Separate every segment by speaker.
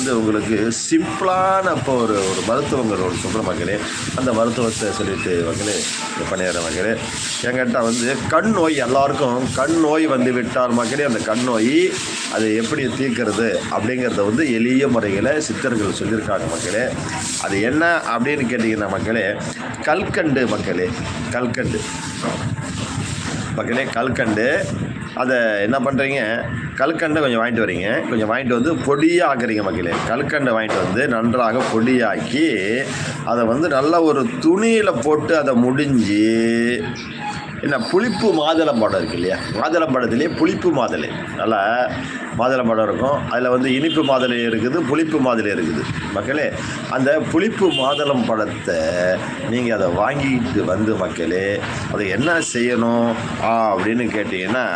Speaker 1: வந்து உங்களுக்கு சிம்பிளான இப்போ ஒரு ஒரு மருத்துவங்கள் ஒரு சொல்கிற மக்களே அந்த மருத்துவத்தை சொல்லிட்டு மக்களே இது பண்ணிடுற மக்களே என்கிட்ட வந்து கண் நோய் எல்லாருக்கும் கண் நோய் வந்து விட்டால் மக்களே அந்த கண் நோய் அதை எப்படி தீர்க்கிறது அப்படிங்கிறத வந்து எளிய முறையில் சித்தர்கள் சொல்லியிருக்காங்க மக்களே அது என்ன அப்படின்னு கேட்டிங்கன்னா மக்களே கல்கண்டு மக்களே கல்கண்டு. மக்களே கல்கண்டு அதை என்ன பண்ணுறீங்க கல்கண்டை கொஞ்சம் வாங்கிட்டு வரீங்க. கொஞ்சம் வாங்கிட்டு வந்து பொடியாக ஆக்குறீங்க மக்களே. கல்கண்டை வாங்கிட்டு வந்து நன்றாக பொடியாக்கி அதை வந்து நல்ல ஒரு துணியில் போட்டு அதை முடிஞ்சு என்ன புளிப்பு மாதுளம்பழம் இருக்கு இல்லையா? மாதுளம்பழத்துலேயே புளிப்பு மாதுளை. நல்லா மாதுளம்பழம் இருக்கும். அதில் வந்து இனிப்பு மாதுளை இருக்குது புளிப்பு மாதுளை இருக்குது. மக்களே அந்த புளிப்பு மாதுளம் படத்தை நீங்கள் அதை வாங்கிட்டு வந்து மக்களே அதை என்ன செய்யணும் அப்படின்னு கேட்டிங்கன்னா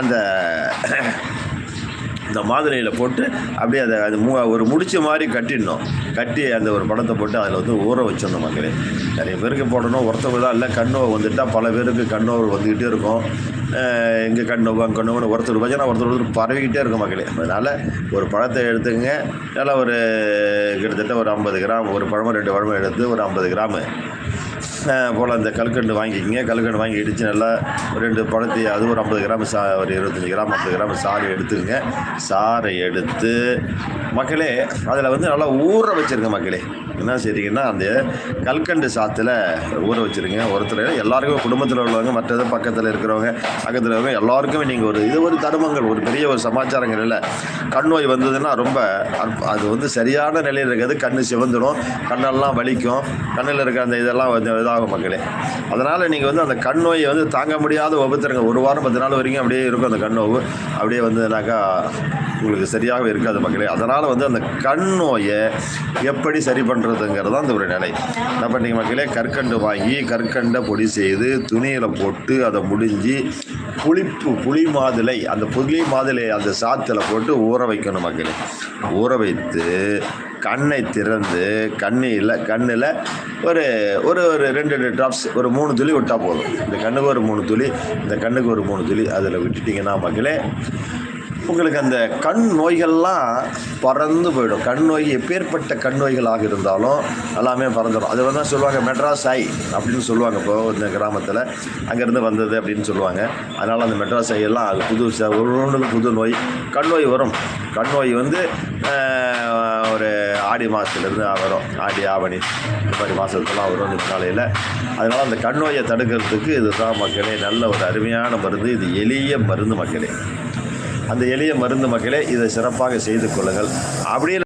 Speaker 1: அந்த இந்த மாதுளையில் போட்டு அப்படியே அதை அது மூ ஒரு முடிச்ச மாதிரி கட்டிடணும். கட்டி அந்த ஒரு படத்தை போட்டு அதில் வந்து ஊற வச்சிடணும் மக்களே. நிறைய பேருக்கு போடணும். ஒருத்தவங்க தான் இல்லை கண்ணோ வந்துட்டால் பல பேருக்கு கண்ணோவை வந்துக்கிட்டே இருக்கும். இங்கே கண்ணோவு அங்கே கண்ணோன்னு ஒருத்தர் பட்சம் ஒருத்தர் ஒருத்தர் பரவிக்கிட்டே இருக்கும் மக்களே. அதனால் ஒரு பழத்தை எடுத்துங்க நல்லா ஒரு கிட்டத்தட்ட ஒரு ஐம்பது கிராம் ஒரு பழமும் ரெண்டு பழமும் எடுத்து ஒரு ஐம்பது கிராமு. போல் அந்த கல்கண்டு வாங்கிக்கிங்க. கல்கண்டு வாங்கி இடித்து நல்லா ஒரு ரெண்டு பழத்தை அது ஒரு ஐம்பது கிராம் சா ஒரு இருபத்தஞ்சி கிராம் ஐம்பது கிராம் சாறை எடுத்துக்கங்க சாறை எடுத்து மக்களே அதில் வந்து நல்லா ஊற வச்சுருங்க மக்களே. என்ன செய்றீங்கன்னா அந்த கல்கண்டு சாத்தில் ஊற வச்சுருங்க. ஒருத்தர் எல்லாருக்கும் குடும்பத்தில் உள்ளவங்க மற்றது பக்கத்தில் இருக்கிறவங்க பக்கத்தில் இருக்கிறவங்க எல்லாருக்குமே நீங்கள் ஒரு இது ஒரு தருமங்கள் ஒரு பெரிய ஒரு சமாச்சாரங்கள் இல்லை. கண் நோய் வந்ததுன்னா ரொம்ப அது வந்து சரியான நிலையில் இருக்கிறது கண் சிவந்துடும் கண்ணெல்லாம் வலிக்கும். கண்ணில் இருக்கிற அந்த இதெல்லாம் வந்து இதாகும் மக்களே. அதனால் நீங்கள் வந்து அந்த கண் நோயை வந்து தாங்க முடியாத உபத்திரங்க ஒரு வாரம் பத்து நாள் வரைக்கும் அப்படியே இருக்கும் அந்த கண் நோவு. அப்படியே வந்துனாக்கா உங்களுக்கு சரியாகவே இருக்காது மக்களே. அதனால் வந்து அந்த கண் நோயை எப்படி சரி பண்ணுறதுங்கிறது தான் அந்த ஒரு நிலை. என்ன பண்ணிங்க மக்களே? கற்கண்டு வாங்கி கற்கண்டை பொடி செய்து துணியில் போட்டு அதை முடிஞ்சு புளிப்பு புளி மாதுளை அந்த புளி மாதுளை அந்த சாத்தில் போட்டு ஊற வைக்கணும் மக்களே. ஊற வைத்து கண்ணை திறந்து கண்ணில் கண்ணில் ஒரு ஒரு ஒரு ரெண்டு ரெண்டு ட்ராப்ஸ் ஒரு மூணு துளி விட்டால் போதும். இந்த கண்ணுக்கு ஒரு மூணு துளி இந்த கண்ணுக்கு ஒரு மூணு துளி அதில் விட்டுட்டிங்கன்னா மக்களே உங்களுக்கு அந்த கண் நோய்கள்லாம் பறந்து போயிடும். கண் நோய் எப்பேற்பட்ட கண் நோய்களாக இருந்தாலும் எல்லாமே பறந்துடும் அது வந்து சொல்லுவாங்க மெட்ராஸ் ஐ அப்படின்னு சொல்லுவாங்க இப்போ இந்த கிராமத்தில். அங்கேருந்து வந்தது அப்படின்னு சொல்லுவாங்க. அதனால் அந்த மெட்ராஸ் ஐ எல்லாம் அது புது ச- ஒரு ஒன்றுக்கு புது நோய் கண் நோய் வரும். கண் நோய் வந்து ஒரு ஆடி மாதத்துலேருந்து வரும். ஆடி ஆவணி இந்த மாதிரி மாதத்துலாம் வரும் இந்த காலையில். அதனால் அந்த கண் நோயை தடுக்கிறதுக்கு இதுதான் மக்களே நல்ல ஒரு அருமையான மருந்து. இது எளிய மருந்து மக்களே. அந்த எளிய மருந்து மக்களே இதை சிறப்பாக செய்து கொள்ளுங்கள். அப்படியே